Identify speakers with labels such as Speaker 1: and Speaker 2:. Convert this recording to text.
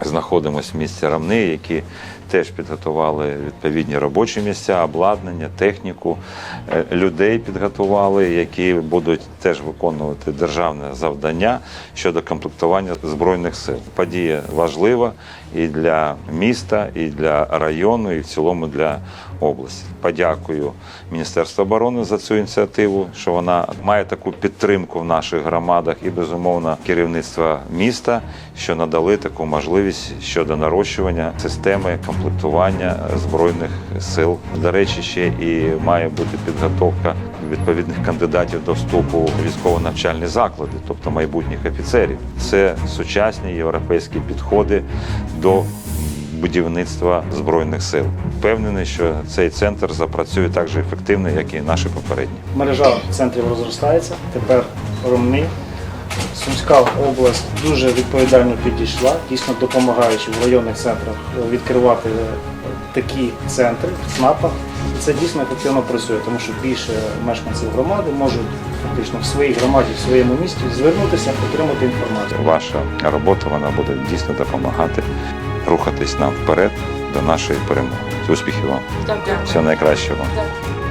Speaker 1: знаходимося в місті Рамни, які теж підготували відповідні робочі місця, обладнання, техніку, Е, людей підготували, які будуть теж виконувати державне завдання щодо комплектування збройних сил. Подія важлива і для міста, і для району, і в цілому для області. Подякую Міністерству оборони за цю ініціативу, що вона має таку підтримку в наших громадах і безумовно керівництва міста, що надали таку можливість щодо нарощування системи комплектування збройних сил. До речі, ще і має бути підготовка відповідних кандидатів до вступу у військово-навчальні заклади, тобто майбутніх офіцерів. Це сучасні європейські підходи до будівництва збройних сил. Впевнений, що цей центр запрацює так же ефективно, як і наші попередні.
Speaker 2: Мережа центрів розростається. Тепер Ромни. Сумська область дуже відповідально підійшла, дійсно допомагаючи в районних центрах відкривати такі центри в ЦНАПах. І це дійсно ефективно працює, тому що більше мешканців громади можуть фактично в своїй громаді, в своєму місті звернутися, отримати інформацію.
Speaker 1: Ваша робота вона буде дійсно допомагати рухатись нам вперед до нашої перемоги. Успіхів вам!
Speaker 3: Дякую.
Speaker 1: Всього найкращого.
Speaker 3: Дякую.